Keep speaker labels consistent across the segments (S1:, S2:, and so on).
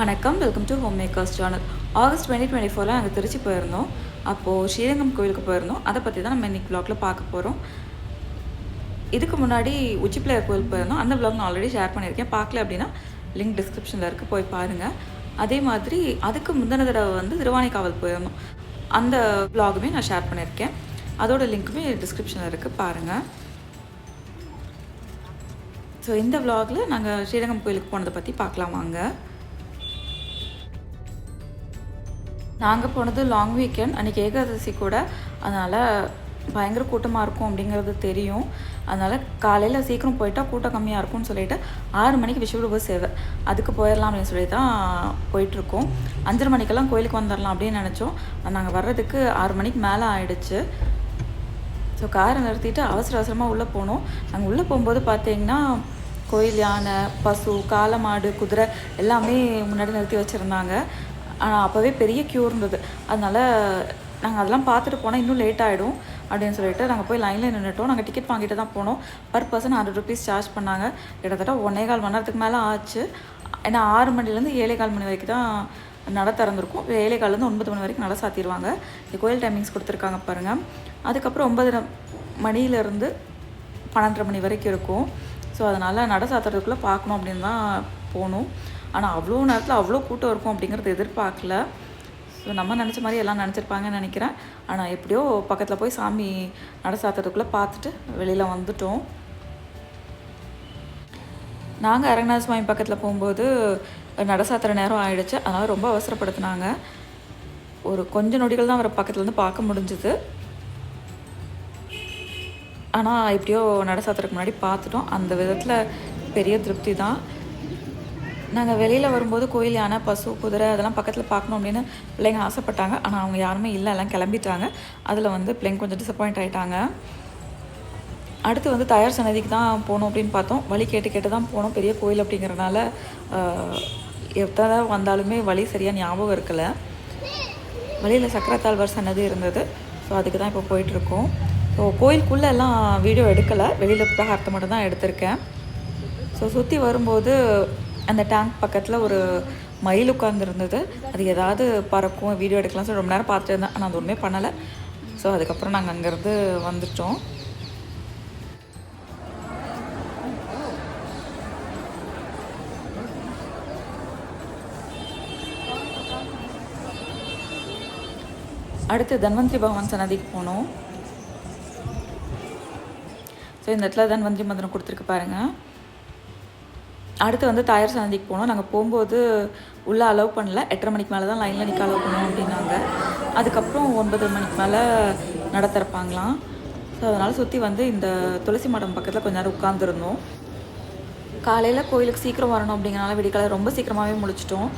S1: வணக்கம். Welcome to home makers channel August twenty twenty ஃபோரில் நாங்கள் திருச்சி போயிருந்தோம். அப்போது ஸ்ரீரங்கம் கோயிலுக்கு போயிருந்தோம். அதை பற்றி தான் நம்ம இன்னைக்கு வ்ளாகில் பார்க்க போகிறோம் இதுக்கு முன்னாடி உச்சிப்பிள்ளையார் கோயில் போயிருந்தோம். அந்த ப்ளாக் நான் ஆல்ரெடி ஷேர் பண்ணியிருக்கேன். பார்க்கல அப்படின்னா லிங்க் டிஸ்கிரிப்ஷனில் இருக்குது போய் பாருங்கள் அதே மாதிரி அதுக்கு முந்தின தடவை வந்து திருவானைக்காவல் போயிருந்தோம். அந்த vlogமே நான் ஷேர் பண்ணியிருக்கேன். அதோட லிங்க்குமே டிஸ்கிரிப்ஷனில் இருக்குது பாருங்கள் ஸோ இந்த vlogல நாங்கள் ஸ்ரீரங்கம் கோயிலுக்கு போனதை பற்றி பார்க்கலாம். வாங்க. நாங்கள் போனது லாங் வீக்கெண்ட் அன்றைக்கி ஏகாதசி கூட. அதனால் பயங்கர கூட்டமாக இருக்கும் அப்படிங்கிறது தெரியும். அதனால் காலையில் சீக்கிரம் போயிட்டால் கூட்டம் கம்மியாக இருக்கும்னு சொல்லிட்டு ஆறு மணிக்கு விஸ்வரூப சேவை. அதுக்கு போயிடலாம் அப்படின்னு சொல்லி தான் போயிட்டுருக்கோம். அஞ்சரை மணிக்கெல்லாம் கோயிலுக்கு வந்துடலாம் அப்படின்னு நினச்சோம். நாங்கள் வர்றதுக்கு ஆறு மணிக்கு மேலே ஆயிடுச்சு. ஸோ காரை நிறுத்திட்டு அவசர அவசரமாக உள்ளே போனோம். நாங்கள் உள்ளே போகும்போது பார்த்தீங்கன்னா கோயில் யானை பசு காளை மாடு குதிரை எல்லாமே முன்னாடி நிறுத்தி வச்சுருந்தாங்க. அப்போவே பெரிய க்யூ இருந்தது. அதனால் நாங்கள் அதெல்லாம் பார்த்துட்டு போனால் இன்னும் லேட் ஆகிடும் அப்படின்னு சொல்லிட்டு நாங்கள் போய் லைனில் நின்றுட்டோம் நாங்கள் டிக்கெட் வாங்கிட்டு தான் போனோம். Per person hundred rupees charge பண்ணாங்க. கிட்டத்தட்ட ஒன்றே கால் மணி நேரத்துக்கு மேலே ஆச்சு. ஏன்னா ஆறு மணிலேருந்து ஏழே கால் மணி வரைக்கும் தான் நட திறந்துருக்கும். ஏழை காலேருந்து ஒன்பது மணி வரைக்கும் நட சாத்திடுவாங்க. இந்த கோயில் டைமிங்ஸ் கொடுத்துருக்காங்க பாருங்கள் அதுக்கப்புறம் ஒன்பது மணியிலேருந்து பன்னெண்டரை மணி வரைக்கும் இருக்கும். ஸோ அதனால் நட சாத்துறதுக்குள்ளே பார்க்கணும் அப்படின்னு தான் போகணும் ஆனால் அவ்வளோ நேரத்தில் அவ்வளோ கூட்டம் இருக்கும் அப்படிங்கிறது எதிர்பார்க்கல. ஸோ நம்ம நினச்ச மாதிரி எல்லாம் நினச்சிருப்பாங்கன்னு நினைக்கிறேன். ஆனால் எப்படியோ பக்கத்தில் போய் சாமி நட சாத்துறதுக்குள்ளே பார்த்துட்டு வெளியில் வந்துட்டோம். நாங்கள் அரங்கநாத சுவாமி பக்கத்தில் போகும்போது நட நேரம் ஆயிடுச்சு. அதனால் ரொம்ப அவசரப்படுத்தினாங்க. ஒரு கொஞ்ச நொடிகள் தான் அவரை பக்கத்துலேருந்து பார்க்க முடிஞ்சுது. ஆனால் எப்படியோ நட சாத்துறதுக்கு முன்னாடி பார்த்துட்டோம். அந்த விதத்தில் பெரிய திருப்தி தான். நாங்கள் வெளியில் வரும்போது கோயில் யானை பசு குதிரை அதெல்லாம் பக்கத்தில் பார்க்கணும் அப்படின்னு பிள்ளைங்க ஆசைப்பட்டாங்க. ஆனால் அவங்க யாருமே இல்லை. எல்லாம் கிளம்பிட்டாங்க. அதில் வந்து பிள்ளைங்க கொஞ்சம் டிசப்பாயிண்ட் ஆகிட்டாங்க அடுத்து வந்து தயார் சன்னதிக்கு தான் போகணும் அப்படின்னு பார்த்தோம். வழி கேட்டு கேட்டு தான் போனோம். பெரிய கோயில் அப்படிங்கிறனால எத்தனை வந்தாலுமே வழி சரியாக ஞாபகம் இருக்கலை. வழியில் சக்கரத்தாழ்வார் சன்னதி இருந்தது. ஸோ அதுக்கு தான் இப்போ போயிட்டுருக்கோம் ஸோ கோயிலுக்குள்ளே எல்லாம் வீடியோ எடுக்கலை. வெளியில் பிரகாரத்தை மட்டும் தான் எடுத்திருக்கேன். ஸோ சுற்றி வரும்போது அந்த டேங்க் பக்கத்தில் ஒரு மயில் உட்காந்துருந்தது அது ஏதாவது பறக்கும் வீடியோ எடுக்கலாம் சொல்லி ரொம்ப நேரம் பார்த்துட்டு இருந்தேன் ஆனால் அது ஒன்றுமே பண்ணலை. ஸோ அதுக்கப்புறம் நாங்கள் அங்கேருந்து வந்துட்டோம். அடுத்து தன்வந்திரி பகவான் சன்னதிக்கு போனோம். ஸோ இந்த இடத்துல தன்வந்திரி மந்திரம் கொடுத்துருக்கு பாருங்கள் அடுத்து வந்து தாயார் சந்திக்கு போனோம். நாங்கள் போகும்போது உள்ளே அலோவ் பண்ணல. எட்டரை மணிக்கு மேலே தான் லைனில் நிற்க அலோவ் பண்ணுவோம் அப்படின்னாங்க. அதுக்கப்புறம் ஒன்பது மணிக்கு மேலே நட திறப்பாங்களாம். ஸோ அதனால் சுற்றி வந்து இந்த துளசி மடம் பக்கத்தில் கொஞ்ச நேரம் உட்காந்துருந்தோம் காலையில் கோயிலுக்கு சீக்கிரம் வரணும் அப்படிங்கிறனால விடிக்காலை ரொம்ப சீக்கிரமாகவே முடிச்சிட்டோம்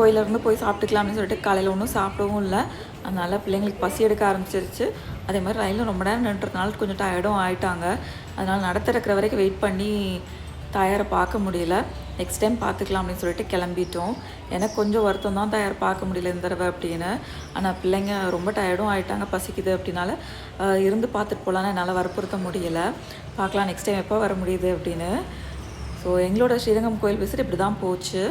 S1: கோயிலேருந்து போய் சாப்பிட்டுக்கலாம்னு சொல்லிட்டு காலையில் ஒன்றும் சாப்பிடவும் இல்லை. அதனால் பிள்ளைங்களுக்கு பசி எடுக்க ஆரம்பிச்சிருச்சு. அதே மாதிரி ரயிலில் ரொம்ப நேரம் நின்றுறதுனால கொஞ்சம் டயர்டும் ஆயிட்டாங்க. அதனால் நடத்திறக்கிற வரைக்கும் வெயிட் பண்ணி தயாரை பார்க்க முடியல. நெக்ஸ்ட் டைம் பார்த்துக்கலாம் அப்படின்னு சொல்லிட்டு கிளம்பிட்டோம். எனக்கு கொஞ்சம் வருத்தம் தான் தயார் பார்க்க முடியல இந்த தடவை அப்படின்னு. ஆனால் பிள்ளைங்க ரொம்ப டயர்டும் ஆகிட்டாங்க பசிக்குது அப்படின்னால இருந்து பார்த்துட்டு போகலான்னு என்னால் வற்புறுத்த முடியல. பார்க்கலாம் நெக்ஸ்ட் டைம் எப்போ வர முடியுது அப்படின்னு. ஸோ எங்களோட ஸ்ரீரங்கம் கோயில் விசிட் இப்படி தான் போச்சு.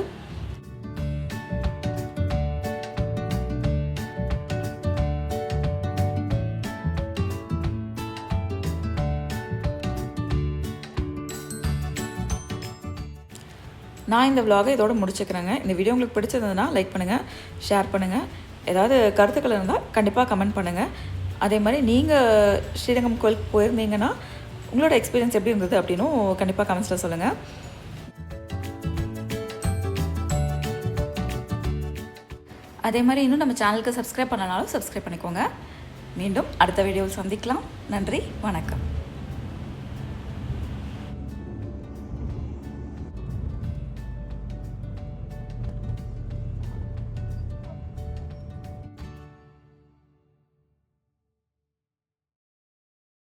S1: நான் இந்த விலாகை இதோட முடிச்சுக்கிறேங்க. இந்த வீடியோ உங்களுக்கு பிடிச்சிருந்ததுன்னா லைக் பண்ணுங்கள் ஷேர் பண்ணுங்கள் ஏதாவது கருத்துக்கள் இருந்தால் கண்டிப்பாக கமெண்ட் பண்ணுங்கள் அதே மாதிரி நீங்கள் ஸ்ரீரங்கம் கோயிலுக்கு போயிருந்தீங்கன்னா உங்களோட எக்ஸ்பீரியன்ஸ் எப்படி இருந்தது அப்படின்னும் கண்டிப்பாக கமெண்ட்ஸில் சொல்லுங்கள் அதே மாதிரி இன்னும் நம்ம சேனலுக்கு சப்ஸ்கிரைப் பண்ணனாலும் சப்ஸ்கிரைப் பண்ணிக்கோங்க. மீண்டும் அடுத்த வீடியோவில் சந்திக்கலாம். நன்றி வணக்கம்.